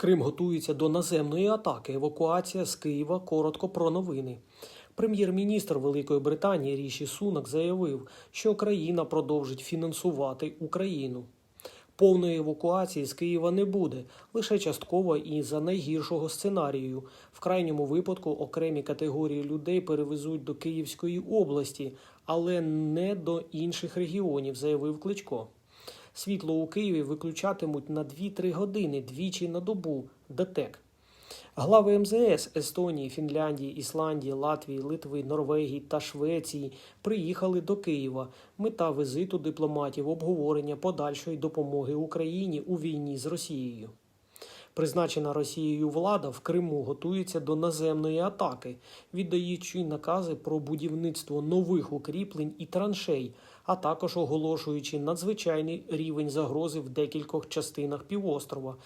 Крим готується до наземної атаки. Евакуація з Києва. Коротко про новини. Прем'єр-міністр Великої Британії Ріші Сунак заявив, що країна продовжить фінансувати Україну. Повної евакуації з Києва не буде, лише частково і за найгіршого сценарію. В крайньому випадку окремі категорії людей перевезуть до Київської області, але не до інших регіонів, заявив Кличко. Світло у Києві виключатимуть на 2-3 години двічі на добу ДТЕК. Глави МЗС Естонії, Фінляндії, Ісландії, Латвії, Литви, Норвегії та Швеції приїхали до Києва. Мета візиту дипломатів обговорення подальшої допомоги Україні у війні з Росією. Призначена Росією влада в Криму готується до наземної атаки, віддаючи накази про будівництво нових укріплень і траншей, а також оголошуючи надзвичайний рівень загрози в декількох частинах півострова.